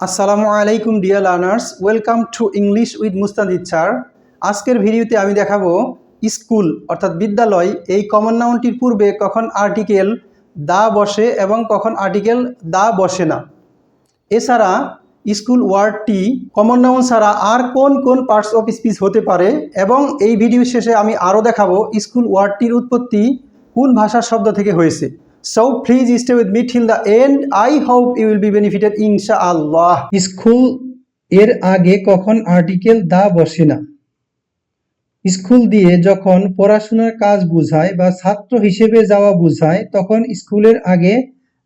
আসসালামু আলাইকুম dear learners welcome to English with Mustadid sir আজকের ভিডিওতে আমি দেখাবো স্কুল, অর্থাৎ বিদ্যালয়, এই কমন নাউনটির পূর্বে কখন আর্টিকেল দা বসে এবং কখন আর্টিকেল দা বসে না। এছাড়া স্কুল ওয়ার্ডটি কমন নাউন ছাড়া আর কোন কোন পার্টস অফ স্পিচ হতে পারে এবং এই ভিডিও শেষে আমি আরও দেখাবো স্কুল ওয়ার্ডটির উৎপত্তি কোন ভাষার শব্দ থেকে হয়েছে। So please stay with me till and I hope you will be benefited ইনশা আল্লাহ স্কুলের আগে কখন আর্টিকেল দা বসে না? স্কুল দিয়ে যখন পড়াশোনার কাজ বোঝায় বা ছাত্র হিসেবে যাওয়া বোঝায়, তখন স্কুলের আগে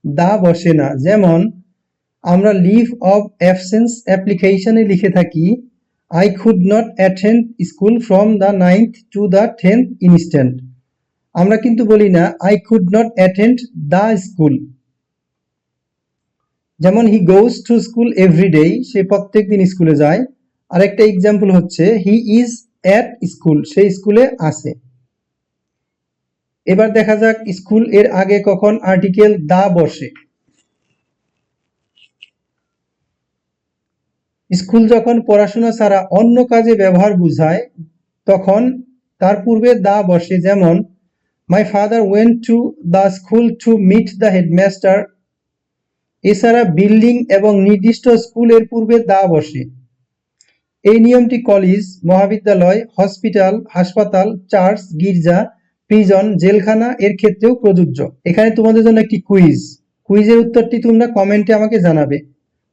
দা বসে না। যেমন, আমরা লিভ অফ অ্যাবসেন্স অ্যাপ্লিকেশনে লিখে থাকি I could not attend school from the ninth to the tenth instant আমরা কিন্তু বলি না I could not attend the school যেমন he goes to school every day সে প্রত্যেক দিন স্কুলে যায়। আরেকটা এক্সাম্পল হচ্ছে হি ইজ অ্যাট স্কুল সে স্কুলে আছে। এবার দেখা যাক স্কুলের আগে কখন আর্টিকেল দা বসে? স্কুল যখন পড়াশোনা ছাড়া অন্য কাজে ব্যবহার বোঝায়, তখন তার পূর্বে দা বসে। যেমন my father went to the school to meet the headmaster এছাড়া বিল্ডিং এবং নির্দিষ্ট স্কুলের পূর্বে দা বসে। এই নিয়মটি কলেজ মহাবিদ্যালয় হসপিটাল হাসপাতাল চার্চ গির্জা প্রিজন জেলখানা এর ক্ষেত্রেও প্রযোজ্য। এখানে তোমাদের জন্য একটি কুইজ কুইজের উত্তরটি তোমরা কমেন্টে আমাকে জানাবে।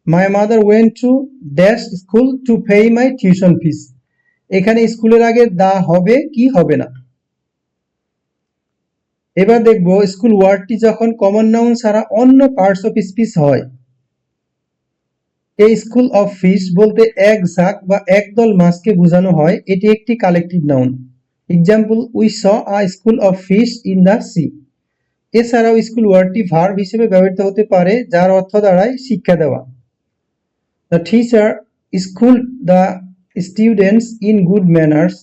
My mother went to dash school to pay my tuition fees এখানে স্কুলের আগে দা হবে কি হবে না। এবার দেখব স্কুল ওয়ার্ডটি যখন কমন নাউন ছাড়া অন্য পার্টস অফ স্পিচ হয়। এই স্কুল অফ ফিশ বলতে এক ঝাঁক বা একদল মাছকে বোঝানো হয়, এটি একটি collective noun example we saw a school of fish in the sea এছাড়াও স্কুল ওয়ার্ডটি ভার্ব হিসেবে ব্যবহৃত হতে পারে, যার অর্থ দাঁড়ায় শিক্ষা দেওয়া। The teacher school the students in good manners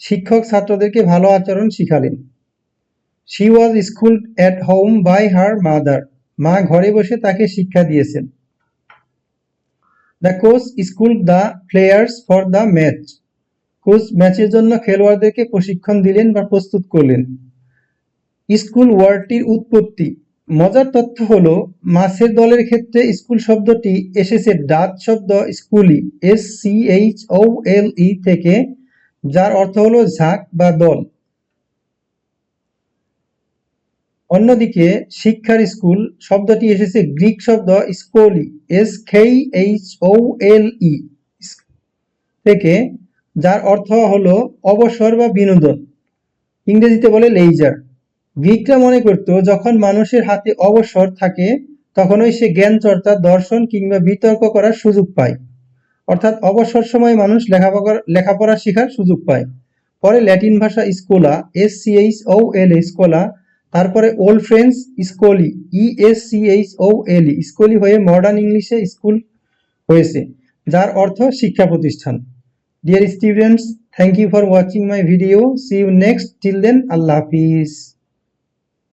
শিক্ষক ছাত্রদেরকে ভালো আচরণ শিখালেন। She was school at home by her mother মা ঘরে বসে তাকে শিক্ষা দিয়েছেন। The coach school the players for the match coach ম্যাচের জন্য খেলোয়াড়দেরকে প্রশিক্ষণ দিলেন বা প্রস্তুত করলেন। স্কুল ওয়ার্ডটির উৎপত্তি। মজার তথ্য হলো, মাছের দলের ক্ষেত্রে স্কুল শব্দটি এসেছে ডাচ শব্দ স্কুলি S C H O L E থেকে, যার অর্থ হলো ঝাঁক বা দল। অন্যদিকে শিক্ষার স্কুল শব্দটি এসেছে গ্রিক শব্দ স্কোলি, S খেই H O L E, থেকে, যার অর্থ হলো অবসর বা বিনোদন। ইংরেজিতে বলে লেইজার গ্রিকরা মনে করত, যখন মানুষের হাতে অবসর থাকে, তখনই সে জ্ঞান চর্চা দর্শন কিংবা বিতর্ক করার সুযোগ পায়। অর্থাৎ অবসর সময় মানুষ লেখাপড়া লেখাপড়া শেখার সুযোগ পায়। পরে ল্যাটিন ভাষা স্কোলা, S C H O L স্কোলা তারপরে old French স্কোলি E S C H O L স্কোলি হয়ে মডার্ন ইংলিশে স্কুল হয়েছে, যার অর্থ শিক্ষা প্রতিষ্ঠান। Dear students thank you for watching my video see you next till then Allah Hafiz